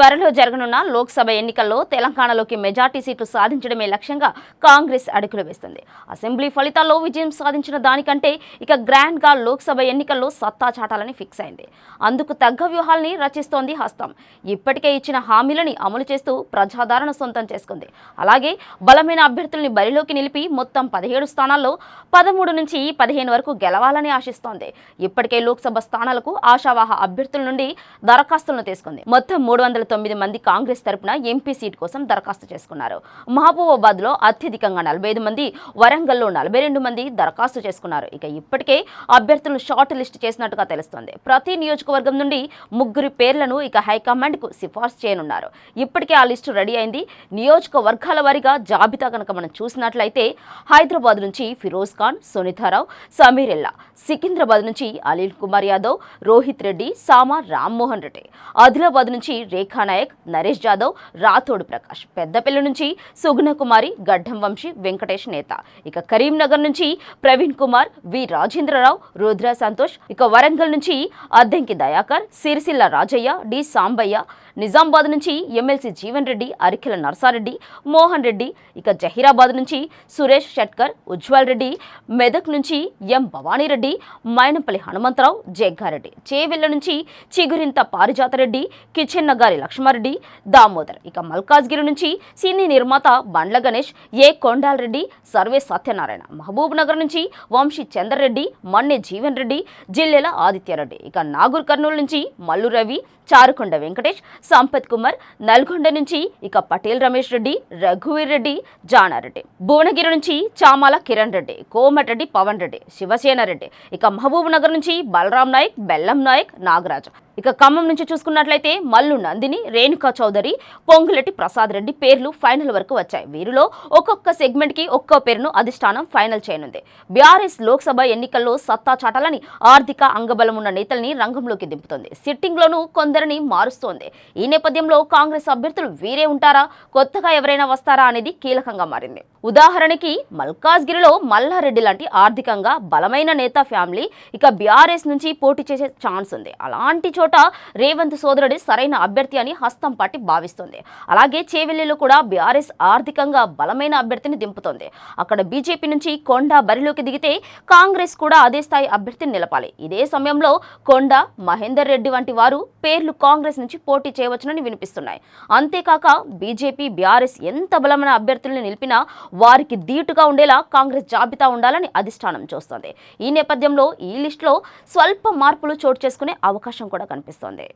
త్వరలో జరగనున్న లోక్సభ ఎన్నికల్లో తెలంగాణలోకి మెజార్టీ సీట్లు సాధించడమే లక్ష్యంగా కాంగ్రెస్ అడుగులు వేస్తుంది. అసెంబ్లీ ఫలితాల్లో విజయం సాధించిన దానికంటే ఇక గ్రాండ్గా లోక్సభ ఎన్నికల్లో సత్తా చాటాలని ఫిక్స్ అయింది. అందుకు తగ్గ వ్యూహాల్ని రచిస్తోంది హస్తం. ఇప్పటికే ఇచ్చిన హామీలని అమలు చేస్తూ ప్రజాదరణ సొంతం చేసుకుంది. అలాగే బలమైన అభ్యర్థుల్ని బరిలోకి నిలిపి మొత్తం పదిహేడు స్థానాల్లో పదమూడు నుంచి పదిహేను వరకు గెలవాలని ఆశిస్తోంది. ఇప్పటికే లోక్సభ స్థానాలకు ఆశావాహ అభ్యర్థుల నుండి దరఖాస్తులను తీసుకుంది. మొత్తం మూడు వందల తొమ్మిది మంది కాంగ్రెస్ తరపున ఎంపీ సీట్ కోసం దరఖాస్తు చేసుకున్నారు. మహబూబాబాద్లో అత్యధికంగా నలభై ఐదు మంది వరంగల్లో నలభై రెండు మంది దరఖాస్తు చేసుకున్నారు. ఇక ఇప్పటికే అభ్యర్థులను షార్ట్ లిస్ట్ చేసినట్టుగా తెలుస్తోంది. ప్రతి నియోజకవర్గం నుండి ముగ్గురు పేర్లను ఇక హైకమాండ్కు సిఫార్సు చేయనున్నారు. ఇప్పటికే ఆ లిస్టు రెడీ అయింది. నియోజకవర్గాల వారీగా జాబితా కనుక మనం చూసినట్లయితే హైదరాబాద్ నుంచి ఫిరోజ్ ఖాన్ సునీతారావు సమీరెల్లా సికింద్రాబాద్ నుంచి అనిల్ కుమార్ యాదవ్ రోహిత్ రెడ్డి సామా రామ్మోహన్ రెడ్డి. ఆదిలాబాద్ నుంచి రేఖా నాయక్ నరేష్ జాదవ్ రాథోడ్ ప్రకాష్. పెద్దపల్లి నుంచి సుగుణ కుమారి గడ్డం వంశీ వెంకటేష్ నేత. ఇక కరీంనగర్ నుంచి ప్రవీణ్ కుమార్ వి. రాజేంద్రరావు రుద్ర సంతోష్. ఇక వరంగల్ నుంచి అద్దెంకి దయాకర్ సిరిసిల్ల రాజయ్య డి. సాంబయ్య. నిజామాబాద్ నుంచి ఎమ్మెల్సీ జీవన్ రెడ్డి అరికెల నర్సారెడ్డి మోహన్ రెడ్డి. ఇక జహీరాబాద్ నుంచి సురేష్ షట్కర్ ఉజ్వల్ రెడ్డి. మెదక్ నుంచి ఎం. భవానీరెడ్డి మైనంపల్లి హనుమంతరావు జగ్గారెడ్డి. చేవెళ్ళ నుంచి చిగురింత పారిజాతరెడ్డి కిచెన్ నగారి లక్ష్మారెడ్డి దామోదర్. ఇక మల్కాజ్గిరి నుంచి సినీ నిర్మాత బండ్ల గణేష్ ఏ కొండాలరెడ్డి సర్వే సత్యనారాయణ. మహబూబ్ నగర్ నుంచి వంశీ చంద్రరెడ్డి మన్నె జీవన్ రెడ్డి జిల్లెల ఆదిత్యారెడ్డి. ఇక నాగూర్ కర్నూలు నుంచి మల్లు రవి చారుకొండ వెంకటేష్ సంపత్ కుమార్ నల్గొండ నుంచి ఇక పటేల్ రమేష్ రెడ్డి రఘువీర్ రెడ్డి జానారెడ్డి. భువనగిరి నుంచి చామాల కిరణ్ రెడ్డి కోమటిరెడ్డి పవన్ రెడ్డి శివసేన రెడ్డి. ఇక మహబూబ్ నగర్ నుంచి బలరాం నాయక్ బెల్లం నాయక్ నాగరాజు. ఇక ఖమ్మం నుంచి చూసుకున్నట్లయితే మల్లు నందిని రేణుకా చౌదరి పొంగులటి ప్రసాద్ రెడ్డి పేర్లు ఫైనల్ వరకు వచ్చాయి. వీరిలో ఒక్కొక్క సెగ్మెంట్కి ఒక్కో పేరును అధిష్టానం ఫైనల్ చేయనుంది. బీఆర్ఎస్ లోక్సభ ఎన్నికల్లో సత్తా చాటాలని ఆర్థిక అంగబలం ఉన్న నేతల్ని రంగంలోకి దింపుతోంది. సిట్టింగ్ లోనూ కొందరిని మారుస్తోంది. ఈ నేపథ్యంలో కాంగ్రెస్ అభ్యర్థులు వీరే ఉంటారా? కొత్తగా ఎవరైనా వస్తారా అనేది కీలకంగా మారింది. ఉదాహరణకి మల్కాజ్గిరిలో మల్లారెడ్డి లాంటి ఆర్థికంగా బలమైన నేత ఫ్యామిలీ ఇక బీఆర్ఎస్ నుంచి పోటీ చేసే ఛాన్స్ ఉంది. అలాంటి చోట రేవంత్ సోదరుడి సరైన అభ్యర్థి అని హస్తం పార్టీ భావిస్తుంది. అలాగే చేవెల్లిలో కూడా బీఆర్ఎస్ ఆర్థికంగా బలమైన అభ్యర్థిని దింపుతోంది. అక్కడ బీజేపీ నుంచి కొండ బరిలోకి దిగితే కాంగ్రెస్ కూడా అదే స్థాయి అభ్యర్థిని నిలపాలి. ఇదే సమయంలో కొండ మహేందర్ రెడ్డి వంటి వారు పేర్లు కాంగ్రెస్ నుంచి పోటీ చేయవచ్చునని వినిపిస్తున్నాయి. అంతేకాక బీజేపీ బీఆర్ఎస్ ఎంత బలమైన అభ్యర్థుల్ని నిలిపినా వారికి ధీటుగా ఉండేలా కాంగ్రెస్ జాబితా ఉండాలని అధిష్టానం చూస్తోంది. ఈ నేపథ్యంలో ఈ లిస్టులో స్వల్ప మార్పులు చోటు చేసుకునే అవకాశం కూడా కనిపిస్తోంది.